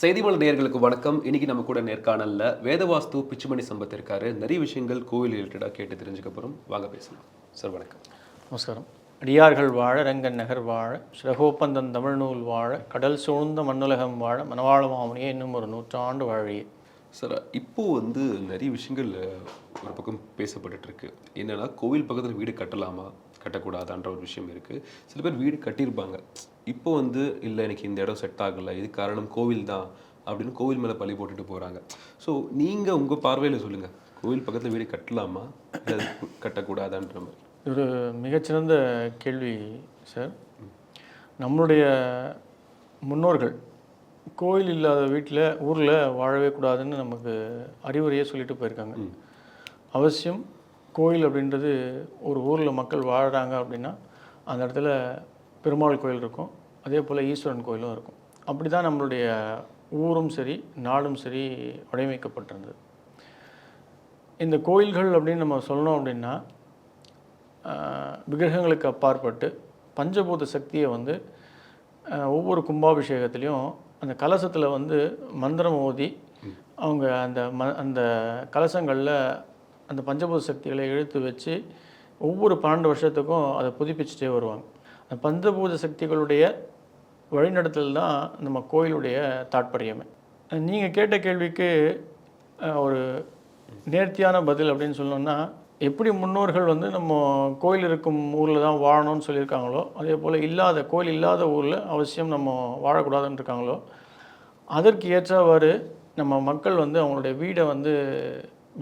செய்திமலர் நேயர்களுக்கு வணக்கம். இன்னைக்கு நம்ம கூட நேர்காணல்ல வேதவாஸ்து பிச்சுமணி சம்பத் இருக்காரு. நிறைய விஷயங்கள் கோவில் ரிலேட்டடாக கேட்டு தெரிஞ்சுக்க போறோம். வாங்க பேசலாம். சார் வணக்கம். நமஸ்காரம். அடியார்கள் வாழ ரங்கன் நகர் வாழ சிறகோப்பந்தன் தமிழ்நூல் வாழ கடல் சூழ்ந்த மண்ணுலகம் வாழ மணவாள மாமுனியே இன்னும் ஒரு நூற்றாண்டு வாழியே சார் இப்போ வந்து நிறைய விஷயங்கள் ஒரு பக்கம் பேசப்பட்டுட்டு இருக்கு. என்னன்னா கோவில் பக்கத்தில் வீடு கட்டலாமா? கட்டக்கூடாதான்ற ஒரு விஷயம் இருக்கு. சில பேர் வீடு கட்டியிருப்பாங்க. இப்போ வந்து இல்லை எனக்கு இந்த இடம் செட் ஆகலை. இது காரணம் கோவில் தான் அப்படின்னு கோவில் மேலே பழி போட்டுட்டு போறாங்க. ஸோ நீங்க உங்க பார்வையில சொல்லுங்க. கோவில் பக்கத்தில் வீடு கட்டலாமா? இல்லை கட்டக்கூடாதான்ற மாதிரி. ஒரு மிகச்சிறந்த கேள்வி சார். நம்மளுடைய முன்னோர்கள் கோயில் இல்லாத வீட்டில் ஊரில் வாழவே கூடாதுன்னு நமக்கு அறிவுரையே சொல்லிட்டு போயிருக்காங்க. அவசியம் கோயில் அப்படின்றது ஒரு ஊரில் மக்கள் வாழுறாங்க அப்படின்னா அந்த இடத்துல பெருமாள் கோயில் இருக்கும். அதே போல் ஈஸ்வரன் கோயிலும் இருக்கும். அப்படி தான் நம்மளுடைய ஊரும் சரி நாடும் சரி வடிவமைக்கப்பட்டிருந்தது. இந்த கோயில்கள் அப்படின்னு நம்ம சொல்லணும் அப்படின்னா விக்கிரகங்களுக்கு அப்பாற்பட்டு பஞ்சபூத சக்தியை வந்து ஒவ்வொரு கும்பாபிஷேகத்துலேயும் அந்த கலசத்தில் வந்து மந்திரம் ஓதி அவங்க அந்த ம அந்த கலசங்களில் அந்த பஞ்சபூத சக்திகளை எழுத்து வச்சு ஒவ்வொரு பன்னெண்டு வருஷத்துக்கும் அதை புதுப்பிச்சுட்டே வருவாங்க. அந்த பஞ்சபூத சக்திகளுடைய வழிநடத்தல் தான் நம்ம கோயிலுடைய தாற்பயமே. நீங்கள் கேட்ட கேள்விக்கு ஒரு நேர்த்தியான பதில் அப்படின்னு சொல்லணும்னா எப்படி முன்னோர்கள் வந்து நம்ம கோயில் இருக்கும் ஊரில் தான் வாழணும்னு சொல்லியிருக்காங்களோ அதே போல் இல்லாத கோயில் இல்லாத ஊரில் அவசியம் நம்ம வாழக்கூடாதுன்னு இருக்காங்களோ அதற்கு ஏற்றவாறு நம்ம மக்கள் வந்து அவங்களுடைய வீடை வந்து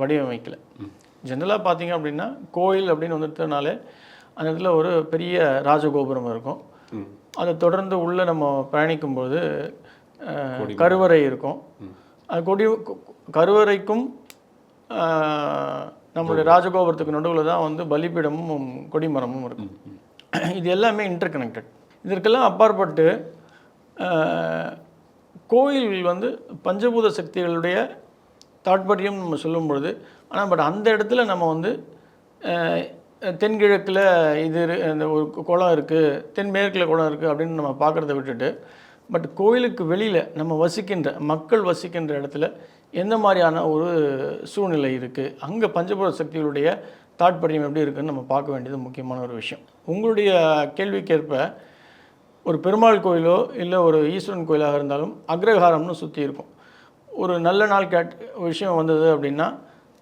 வடிவமைக்கல. ஜென்ரலாக பார்த்தீங்க அப்படின்னா கோயில் அப்படின்னு வந்துட்டனாலே அந்த இடத்துல ஒரு பெரிய ராஜகோபுரம் இருக்கும். அதை தொடர்ந்து உள்ளே நம்ம பயணிக்கும்போது கருவறை இருக்கும். அது கொடி கருவறைக்கும் நம்மளுடைய ராஜகோபுரத்துக்கு நடுவில் தான் வந்து பலிபீடமும் கொடிமரமும் இருக்கும். இது எல்லாமே இன்டர் கனெக்டட் இதற்கெல்லாம் அப்பாற்பட்டு கோயில் வந்து பஞ்சபூத சக்திகளுடைய தாற்பயம் நம்ம சொல்லும் பொழுது ஆனால் பட் அந்த இடத்துல நம்ம வந்து தென்கிழக்கில் இது இந்த ஒரு குளம் இருக்குது தென்மேற்கில் குளம் இருக்குது அப்படின்னு நம்ம பார்க்குறத விட்டுட்டு பட் கோயிலுக்கு வெளியில் நம்ம வசிக்கின்ற மக்கள் வசிக்கின்ற இடத்துல எந்த மாதிரியான ஒரு சூழ்நிலை இருக்குது அங்கே பஞ்சபுர சக்திகளுடைய தாட்பரியம் எப்படி இருக்குன்னு நம்ம பார்க்க வேண்டியது முக்கியமான ஒரு விஷயம். உங்களுடைய கேள்விக்கேற்ப ஒரு பெருமாள் கோயிலோ இல்லை ஒரு ஈஸ்வரன் கோயிலாக இருந்தாலும் அக்ரஹாரம்னு சுற்றி இருக்கும். ஒரு நல்ல நாள் கேட் விஷயம் வந்தது அப்படின்னா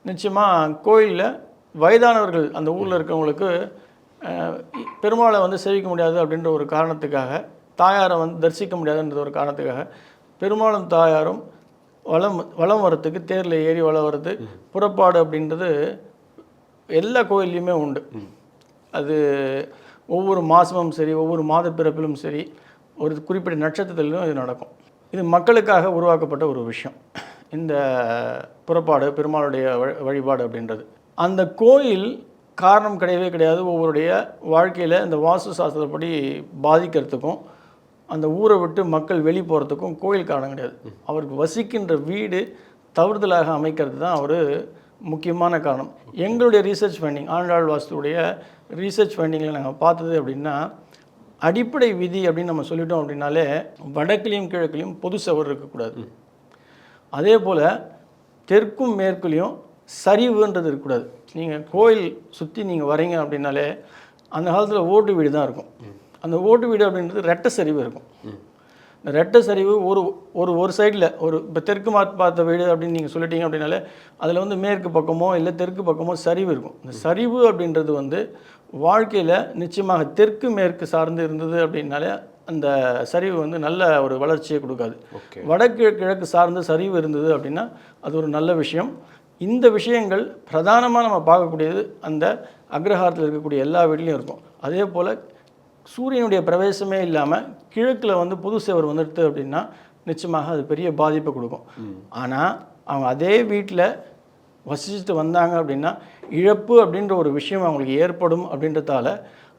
நிச்சயமாக கோயிலில் வயதானவர்கள் அந்த ஊரில் இருக்கவங்களுக்கு பெருமாளை வந்து சேவிக்க முடியாது அப்படின்ற ஒரு காரணத்துக்காக தாயாரை வந்து தரிசிக்க முடியாதுன்ற ஒரு காரணத்துக்காக பெருமாளும் தாயாரும் வளம் வளம் வரத்துக்கு தேரில் ஏறி வளம் வர்றது புறப்பாடு அப்படின்றது எல்லா கோயில்லையுமே உண்டு. அது ஒவ்வொரு மாதமும் சரி ஒவ்வொரு மாத பிறப்பிலும் சரி ஒரு குறிப்பிட்ட நட்சத்திரத்திலும் இது நடக்கும். இது மக்களுக்காக உருவாக்கப்பட்ட ஒரு விஷயம். இந்த புறப்பாடு பெருமாளுடைய வழி- வழிபாடு அப்படின்றது. அந்த கோயில் காரணம் கிடையவே கிடையாது. ஒவ்வொருடைய வாழ்க்கையில் இந்த வாஸ்து சாஸ்திரப்படி பாதிக்கிறதுக்கும் அந்த ஊரை விட்டு மக்கள் வெளி போகிறதுக்கும் கோயில் காரணம் கிடையாது. அவருக்கு வசிக்கின்ற வீடு தவறுதலாக அமைக்கிறது தான் அவர் முக்கியமான காரணம். எங்களுடைய ரீசர்ச் ஃபைண்டிங் ஆண்டாள் வாஸ்துடைய ரீசர்ச் ஃபைண்டிங்கில் நாங்கள் பார்த்தது அப்படின்னா அடிப்படை விதி அப்படின்னு நம்ம சொல்லிட்டோம் அப்படின்னாலே வடக்குலேயும் கிழக்குலேயும் பொது சவர் இருக்கக்கூடாது. அதே போல் தெற்கும் மேற்குலேயும் சரிவுன்றது இருக்கக்கூடாது. நீங்கள் கோயில் சுற்றி நீங்கள் வரீங்க அப்படின்னாலே அந்த காலத்தில் ஓட்டு வீடு தான் இருக்கும். அந்த ஓட்டு வீடு அப்படின்றது ரெட்டை சரிவு இருக்கும். இந்த ரெட்டை சரிவு ஒரு ஒரு ஒரு சைடில் ஒரு இப்போ தெற்கு மாத் பார்த்த வீடு அப்படின்னு நீங்கள் சொல்லிட்டீங்க அப்படின்னாலே அதில் வந்து மேற்கு பக்கமோ இல்லை தெற்கு பக்கமோ சரிவு இருக்கும். இந்த சரிவு அப்படின்றது வந்து வாழ்க்கையில் நிச்சயமாக தெற்கு மேற்கு சார்ந்து இருந்தது அப்படின்னாலே அந்த சரிவு வந்து நல்ல ஒரு வளர்ச்சியை கொடுக்காது. வடக்கு கிழக்கு சார்ந்த சரிவு இருந்தது அப்படின்னா அது ஒரு நல்ல விஷயம். இந்த விஷயங்கள் பிரதானமாக நம்ம பார்க்கக்கூடியது அந்த அக்ரஹாரத்தில் இருக்கக்கூடிய எல்லா வீட்லேயும் இருக்கும். அதே போல் சூரியனுடைய பிரவேசமே இல்லாமல் கிழக்கில் வந்து புது சேவர் வந்துடுது அப்படின்னா நிச்சயமாக அது பெரிய பாதிப்பை கொடுக்கும். ஆனால் அவங்க அதே வீட்டில் வசிச்சுட்டு வந்தாங்க அப்படின்னா இழப்பு அப்படின்ற ஒரு விஷயம் அவங்களுக்கு ஏற்படும் அப்படின்றதால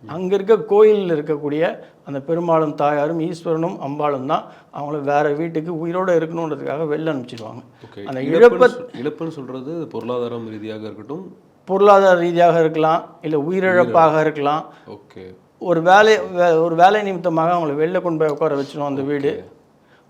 அங்கே இருக்க கோயிலில் இருக்கக்கூடிய அந்த பெருமாளும் தாயாரும் ஈஸ்வரனும் அம்பாளும் தான் அவங்கள வேற வீட்டுக்கு உயிரோடு இருக்கணுன்றதுக்காக வெளில அனுப்பிச்சிடுவாங்க அந்த இழப்புன்னு சொ- இழப்புன்னு சொல்றது பொருளாதாரம் ரீதியாக இருக்கட்டும்? பொருளாதார ரீதியாக இருக்கலாம் இல்லை உயிரிழப்பாக இருக்கலாம். ஓகே. ஒரு வேலை வே- ஒரு வேலை நிமித்தமாக அவங்கள வெளில கொண்டு போய் உட்கார வச்சிடும் அந்த வீடு.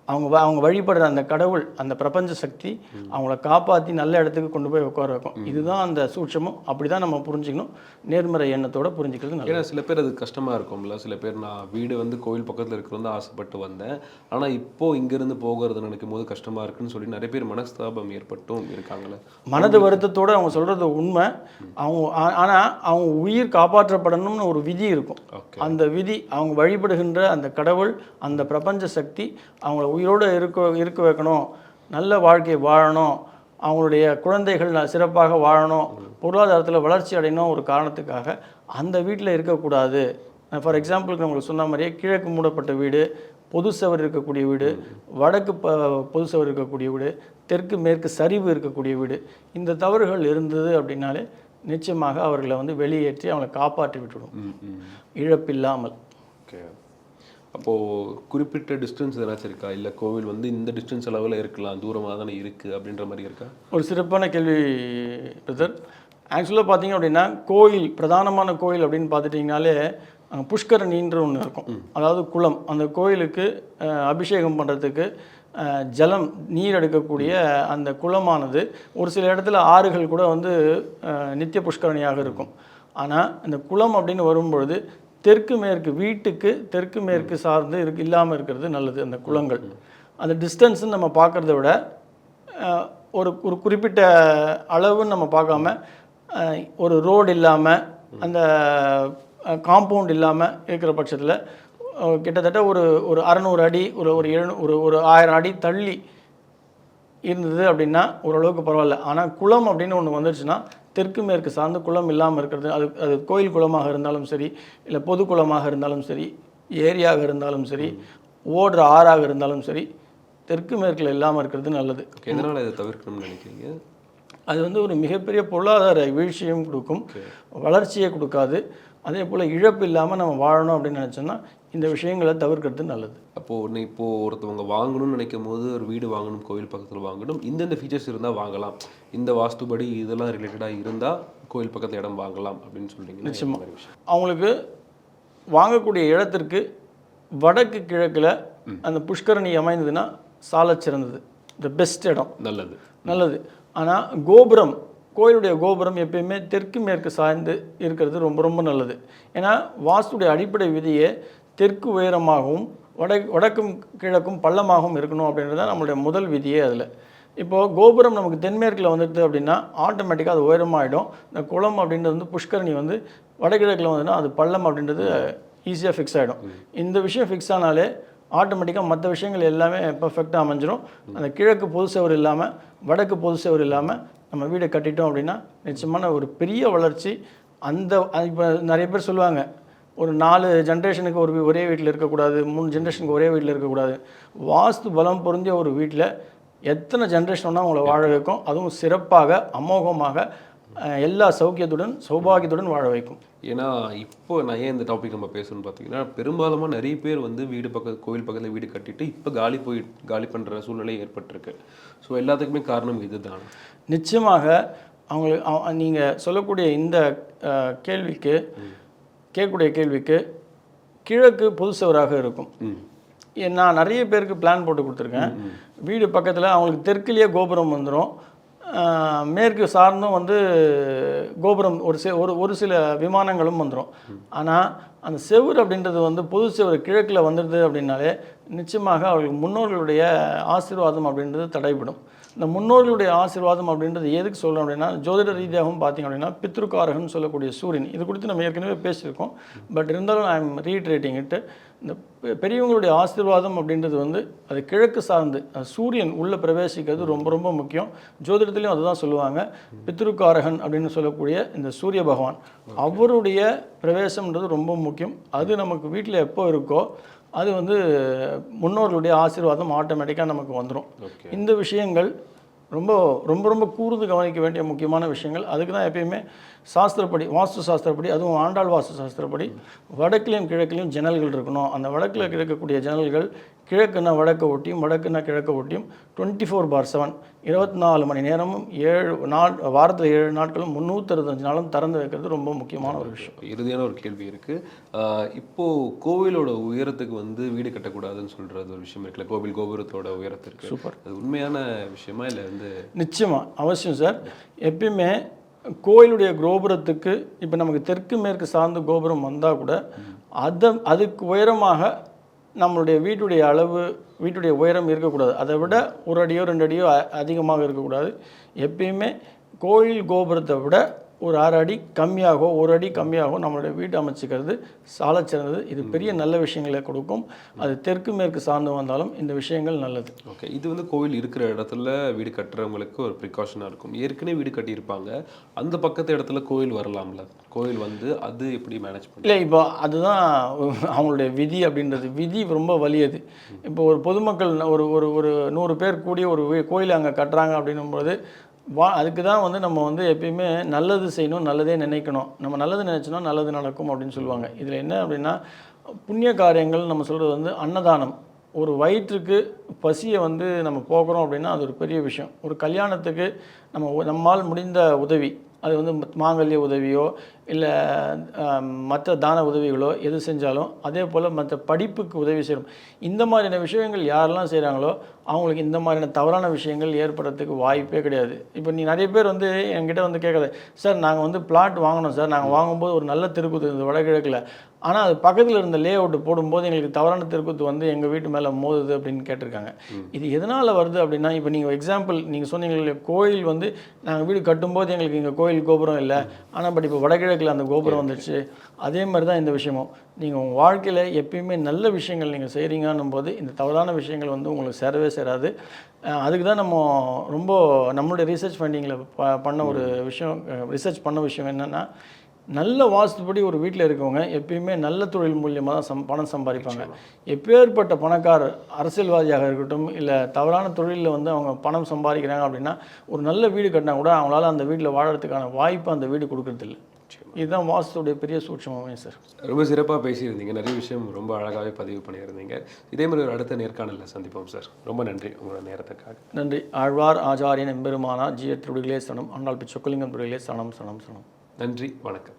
அவங்க அவங்க வழிபடுற அந்த கடவுள் அந்த பிரபஞ்ச சக்தி அவங்கள காப்பாற்றி நல்ல இடத்துக்கு கொண்டு போய் உட்கார வைக்கும். இதுதான் அந்த சூட்சமும். அப்படி தான் நம்ம புரிஞ்சுக்கணும். நேர்மறை எண்ணத்தோட புரிஞ்சுக்கிறது ஏன்னா சில பேர் அது கஷ்டமா இருக்கும்ல. சில பேர் நான் வீடு வந்து கோவில் பக்கத்துல இருக்கிறது ஆசைப்பட்டு வந்தேன். ஆனா இப்போ இங்கிருந்து போகிறது நினைக்கும் போது கஷ்டமா இருக்குன்னு சொல்லி நிறைய பேர் மனஸ்தாபம் ஏற்பட்டும் இருக்காங்களே மனது வருத்தத்தோட அவங்க சொல்கிறது உண்மை. அவங்க ஆ- ஆனா அவங்க உயிர் காப்பாற்றப்படணும்னு ஒரு விதி இருக்கும். அந்த விதி அவங்க வழிபடுகின்ற அந்த கடவுள் அந்த பிரபஞ்ச சக்தி அவங்கள உயிரோடு இருக்க இருக்க வைக்கணும். நல்ல வாழ்க்கையை வாழணும். அவங்களுடைய குழந்தைகள் சிறப்பாக வாழணும். பொருளாதாரத்தில் வளர்ச்சி அடையணும் ஒரு காரணத்துக்காக. அந்த வீட்டில் இருக்கக்கூடாது. ஃபார் எக்ஸாம்பிளுக்கு உங்களுக்கு சொன்ன மாதிரியே கிழக்கு மூடப்பட்ட வீடு பொது சுவர் இருக்கக்கூடிய வீடு வடக்கு ப பொது சுவர் இருக்கக்கூடிய வீடு தெற்கு மேற்கு சரிவு இருக்கக்கூடிய வீடு. இந்த தவறுகள் இருந்தது அப்படின்னாலே நிச்சயமாக அவர்களை வந்து வெளியேற்றி அவங்களை காப்பாற்றி விட்டுடும் ம் ம். இழப்பில்லாமல். ஓகே அப்போது குறிப்பிட்ட டிஸ்டன்ஸ் ஏதாச்சும் இருக்கா? இல்லை கோவில் வந்து இந்த டிஸ்டன்ஸ் அளவில் இருக்கலாம் தூரமாக தானே இருக்குது அப்படின்ற மாதிரி இருக்கா? ஒரு சிறப்பான கேள்வி பிரதர். ஆக்சுவலாக பார்த்தீங்க அப்படின்னா கோயில் பிரதானமான கோயில் அப்படின்னு பார்த்துட்டிங்கனாலே புஷ்கரணின்ற ஒன்று இருக்கும். அதாவது குளம். அந்த கோயிலுக்கு அபிஷேகம் பண்ணுறதுக்கு ஜலம் நீர் எடுக்கக்கூடிய அந்த குளமானது ஒரு சில இடத்துல ஆறுகள் கூட வந்து நித்திய புஷ்கரணியாக இருக்கும். ஆனால் இந்த குளம் அப்படின்னு வரும்பொழுது தெற்கு மேற்கு வீட்டுக்கு தெற்கு மேற்கு சார்ந்து இருக்கு இல்லாமல் இருக்கிறது நல்லது அந்த குளங்கள். அந்த டிஸ்டன்ஸ்ன்னு நம்ம பார்க்குறத விட ஒரு ஒரு குறிப்பிட்ட அளவுன்னு நம்ம பார்க்காம ஒரு ரோடு இல்லாமல் அந்த காம்பவுண்ட் இல்லாமல் இருக்கிற பட்சத்தில் கிட்டத்தட்ட ஒரு ஒரு அறநூறு அடி ஒரு ஒரு எழுநூ ஒரு ஒரு ஆயிரம் அடி தள்ளி இருந்தது அப்படின்னா ஓரளவுக்கு பரவாயில்ல. ஆனால் குளம் அப்படின்னு ஒன்று வந்துருச்சுன்னா தெற்கு மேற்கு சார்ந்து குளம் இல்லாமல் இருக்கிறது. அது அது கோயில் குளமாக இருந்தாலும் சரி இல்லை பொது குளமாக இருந்தாலும் சரி ஏரியாக இருந்தாலும் சரி ஓடுற ஆறாக இருந்தாலும் சரி தெற்கு மேற்கில் இல்லாமல் இருக்கிறது நல்லது. எதனால் இதை தவிர்க்கணும்னு நினைக்கிறீங்க? அது வந்து ஒரு மிகப்பெரிய பொருளாதார வீழ்ச்சியும் கொடுக்கும் வளர்ச்சியை கொடுக்காது. அதே போல் இழப்பு இல்லாமல் நம்ம வாழணும் அப்படின்னு நினச்சோன்னா இந்த விஷயங்களை தவிர்க்கிறது நல்லது. அப்போது ஒன்று இப்போது ஒருத்தவங்க வாங்கணும்னு நினைக்கும் போது ஒரு வீடு வாங்கணும் கோவில் பக்கத்தில் வாங்கணும் இந்தந்த ஃபீச்சர்ஸ் இருந்தால் வாங்கலாம். இந்த வாஸ்துபடி இதெல்லாம் ரிலேட்டடாக இருந்தால் கோவில் பக்கத்தில் இடம் வாங்கலாம் அப்படின்னு மாதிரி விஷயம். அவங்களுக்கு வாங்கக்கூடிய இடத்திற்கு வடக்கு கிழக்கில் அந்த புஷ்கரணி அமைந்ததுன்னா சாலச் சிறந்தது. த பெஸ்ட் இடம். நல்லது. நல்லது. ஆனால் கோபுரம் கோயிலுடைய கோபுரம் எப்பயுமே தெற்கு மேற்கு சாய்ந்து இருக்கிறது ரொம்ப ரொம்ப நல்லது. ஏன்னா வாஸ்துடைய அடிப்படை விதியே தெற்கு உயரமாகவும் வட வடக்கும் கிழக்கும் பள்ளமாகவும் இருக்கணும் அப்படின்றது தான் நம்மளுடைய முதல் விதியே அதில். இப்போது கோபுரம் நமக்கு தென்மேற்கில் வந்துடுது அப்படின்னா ஆட்டோமேட்டிக்காக அது உயரமாயிடும். இந்த குளம் அப்படின்றது வந்து புஷ்கரணி வந்து வடகிழக்கில் வந்ததுன்னா அது பள்ளம் அப்படின்றது ஈஸியாக ஃபிக்ஸ் ஆகிடும் இந்த விஷயம் ஃபிக்ஸ் ஆனாலே ஆட்டோமேட்டிக்காக மற்ற விஷயங்கள் எல்லாமே பர்ஃபெக்டாக அமைஞ்சிரும். அந்த கிழக்கு பொது சுவர் இல்லாமல் வடக்கு பொது சுவர் இல்லாமல் நம்ம வீடை கட்டிட்டோம் அப்படின்னா நிச்சயமான ஒரு பெரிய வளர்ச்சி அந்த இப்போ நிறைய பேர் சொல்லுவாங்க ஒரு நாலு ஜென்ரேஷனுக்கு ஒரு வீ- ஒரே வீட்டில் இருக்கக்கூடாது மூணு ஜென்ரேஷனுக்கு ஒரே வீட்டில் இருக்கக்கூடாது. வாஸ்து பலம் பொருந்திய ஒரு வீட்டில் எத்தனை ஜென்ரேஷன் அவங்கள வாழ வைக்கும். அதுவும் சிறப்பாக அமோகமாக எல்லா சௌக்கியத்துடன் சௌபாகியத்துடன் வாழ வைக்கும். ஏன்னா இப்போ நான் ஏன் இந்த டாபிக் நம்ம பேசணும்னு பார்த்தீங்கன்னா பெரும்பாலுமா நிறைய பேர் வந்து வீடு பக்கத்து கோவில் பக்கத்தில் வீடு கட்டிட்டு இப்போ காலி போய் காலி பண்ணுற சூழ்நிலை ஏற்பட்டிருக்கு. ஸோ எல்லாத்துக்குமே காரணம் இதுதான். நிச்சயமாக அவங்களுக்கு நீங்கள் சொல்லக்கூடிய இந்த கேள்விக்கு கேட்கக்கூடிய கேள்விக்கு கிழக்கு பொது சுவராக இருக்கும் நான் நிறைய பேருக்கு பிளான் போட்டு கொடுத்துருக்கேன். வீடு பக்கத்தில் அவங்களுக்கு தெற்குலேயே கோபுரம் வந்துடும் மேற்கு சார்ந்தும் வந்து கோபுரம் ஒரு சி ஒரு ஒரு சில விமானங்களும் வந்துடும் ஆனால் அந்த செவுரு அப்படின்றது வந்து பொது செவுரு கிழக்கில் வந்துடுது அப்படின்னாலே நிச்சயமாக அவர்களுக்கு முன்னோர்களுடைய ஆசீர்வாதம் அப்படின்றது தடைபடும். இந்த முன்னோர்களுடைய ஆசீர்வாதம் அப்படின்றது எதுக்கு சொல்கிறோம் அப்படின்னா ஜோதிட ரீதியாகவும் பார்த்தீங்க அப்படின்னா பித்ருக்காரகன் சொல்லக்கூடிய சூரியன். இது குறித்து நம்ம ஏற்கனவே பேசியிருக்கோம். பட் இருந்தாலும் ஐ எம் ரீட்ரேட்டிங் இட்டு இந்த பெரியவங்களுடைய ஆசீர்வாதம் அப்படின்றது வந்து அது கிழக்கு சார்ந்து சூரியன் உள்ளே பிரவேசிக்கிறது ரொம்ப ரொம்ப முக்கியம். ஜோதிடத்துலேயும் அதுதான் சொல்லுவாங்க. பித்ருக்காரகன் அப்படின்னு சொல்லக்கூடிய இந்த சூரிய பகவான். அவருடைய பிரவேசம்ன்றது ரொம்ப முக்கியம். அது நமக்கு வீட்டில் எப்போ இருக்கோ அது வந்து முன்னோர்களுடைய ஆசீர்வாதம் ஆட்டோமேட்டிக்காக நமக்கு வந்துடும் இந்த விஷயங்கள் ரொம்ப ரொம்ப ரொம்ப கூர்ந்து கவனிக்க வேண்டிய முக்கியமான விஷயங்கள். அதுக்கு தான் எப்பயுமே சாஸ்திரப்படி வாஸ்து சாஸ்திரப்படி அதுவும் ஆண்டாள் வாஸ்து சாஸ்திரப்படி வடக்குலையும் கிழக்குலையும் ஜன்னல்கள் இருக்கணும். அந்த வடக்கில் இருக்கக்கூடிய ஜன்னல்கள் கிழக்குன்னா வடக்கை ஒட்டியும் வடக்குன்னா கிழக்க ஒட்டியும் டுவெண்ட்டி ஃபோர் பார் செவன் இருபத்தி நாலு மணி நேரமும் ஏழு நாள் வாரத்தில் ஏழு நாட்களும் முந்நூற்றறுபத்தஞ்சு நாளும் திறந்து வைக்கிறது ரொம்ப முக்கியமான ஒரு விஷயம். இறுதியான ஒரு கேள்வி இருக்கு. ஆஹ் இப்போ கோவிலோட உயரத்துக்கு வந்து வீடு கட்டக்கூடாதுன்னு சொல்றது ஒரு விஷயம் இருக்குல்ல? கோவில் கோபுரத்தோட உயரத்திற்கு. சூப்பர். அது உண்மையான விஷயமா இல்லை வந்து நிச்சயமாக அவசியம் சார். எப்பயுமே கோயிலுடைய கோபுரத்துக்கு இப்போ நமக்கு தெற்கு மேற்கு சார்ந்த கோபுரம் வந்தால் கூட அதை அதுக்கு உயரமாக நம்மளுடைய வீட்டுடைய அளவு வீட்டுடைய உயரம் இருக்கக்கூடாது. அதை விட ஒரு அடியோ ரெண்டு அடியோ அதிகமாக இருக்கக்கூடாது. எப்பயுமே கோயில் கோபுரத்தை விட ஒரு அரை அடி கம்மியாகவோ ஒரு அடி கம்மியாகவோ நம்மளுடைய வீடு அமைச்சிக்கிறது சாலச் சிறந்தது. இது பெரிய நல்ல விஷயங்களை கொடுக்கும். அது தெற்கு மேற்கு சார்ந்து வந்தாலும் இந்த விஷயங்கள் நல்லது. ஓகே. இது வந்து கோவில் இருக்கிற இடத்துல வீடு கட்டுறவங்களுக்கு ஒரு ப்ரிகாஷனாக இருக்கும். ஏற்கனவே வீடு கட்டியிருப்பாங்க. அந்த பக்கத்து இடத்துல கோயில் வரலாம்ல. கோயில் வந்து அது எப்படி மேனேஜ் பண்ணி இல்லை இப்போ அதுதான் அவங்களுடைய விதி அப்படின்றது. விதி ரொம்ப வலியது. இப்போ ஒரு பொதுமக்கள் ஒரு ஒரு ஒரு நூறு பேர் கூடிய ஒரு கோயில் அங்கே கட்டுறாங்க அப்படின்னும்போது வா அதுக்கு தான் வந்து நம்ம வந்து எப்பயுமே நல்லது செய்யணும் நல்லதே நினைக்கணும். நம்ம நல்லது நினச்சினா நல்லது நடக்கும் அப்படின்னு சொல்லுவாங்க. இதில் என்ன அப்படின்னா புண்ணிய காரியங்கள் நம்ம சொல்கிறது வந்து அன்னதானம். ஒரு வயிற்றுக்கு பசியை வந்து நம்ம போக்குறோம் அப்படின்னா அது ஒரு பெரிய விஷயம். ஒரு கல்யாணத்துக்கு நம்ம நம்மால் முடிந்த உதவி அது வந்து மாங்கல்ய உதவியோ இல்லை மற்ற தான உதவிகளோ எது செஞ்சாலும் அதே போல் மற்ற படிப்புக்கு உதவி செய்யணும். இந்த மாதிரியான விஷயங்கள் யாரெல்லாம் செய்கிறாங்களோ அவங்களுக்கு இந்த மாதிரியான தவறான விஷயங்கள் ஏற்படுறதுக்கு வாய்ப்பே கிடையாது. இப்போ நீ நிறைய பேர் வந்து என்கிட்ட வந்து கேட்காது சார் நாங்கள் வந்து பிளாட் வாங்கினோம் சார். நாங்கள் வாங்கும்போது ஒரு நல்ல தெருக்கூத்து இருந்தது வடகிழக்கில். ஆனால் அது பக்கத்தில் இருந்த லே அவுட் போடும்போது எங்களுக்கு தவறான தெருக்கூத்து வந்து எங்கள் வீட்டு மேலே மோதுது அப்படின்னு கேட்டிருக்காங்க. இது எதனால் வருது அப்படின்னா இப்போ நீங்கள் எக்ஸாம்பிள் நீங்கள் சொன்னீங்களே கோயில் வந்து நாங்கள் வீடு கட்டும்போது எங்களுக்கு இங்கே கோயில் கோபுரம் இல்லை. ஆனால் பட் இப்போ வடகிழக்கில் அந்த கோபுரம் வந்துடுச்சு அதே மாதிரி தான் இந்த விஷயமும். நீங்கள் உங்கள் வாழ்க்கையில் எப்பயுமே நல்ல விஷயங்கள் நீங்கள் செய்கிறீங்கன்னும் போது இந்த தவறான விஷயங்கள் வந்து உங்களுக்கு சேரவே சேராது. அதுக்கு தான் நம்ம ரொம்ப நம்மளுடைய ரீசர்ச் ஃபண்டிங்கில் ப பண்ண ஒரு விஷயம் ரிசர்ச் பண்ண விஷயம் என்னென்னா நல்ல வாஸ்துபடி ஒரு வீட்டில் இருக்கவங்க எப்பயுமே நல்ல தொழில் மூலியமாக தான் சம் பணம் சம்பாதிப்பாங்க. எப்பேற்பட்ட பணக்காரர் அரசியல்வாதியாக இருக்கட்டும் இல்லை தவறான தொழிலில் வந்து அவங்க பணம் சம்பாதிக்கிறாங்க அப்படின்னா ஒரு நல்ல வீடு கட்டினா கூட அவங்களால அந்த வீட்டில் வாழறதுக்கான வாய்ப்பு அந்த வீடு கொடுக்கறதில்ல. இதுதான் வாஸ்துடைய பெரிய சூட்சமே சார். ரொம்ப சிறப்பாக பேசியிருந்தீங்க. நிறைய விஷயம் ரொம்ப அழகாகவே பதிவு பண்ணியிருந்தீங்க. இதே மாதிரி ஒரு அடுத்த நேர்காணலில் சந்திப்போம் சார். ரொம்ப நன்றி உங்களோட நேரத்துக்காக. நன்றி. ஆழ்வார் ஆச்சாரியன் எம்பெருமானா ஜிய திருடிகளே சனம் அண்ணால் பிச்சொக்கலிங்கம் திருடிகளே சனம் சனம் சனம் நன்றி வணக்கம்.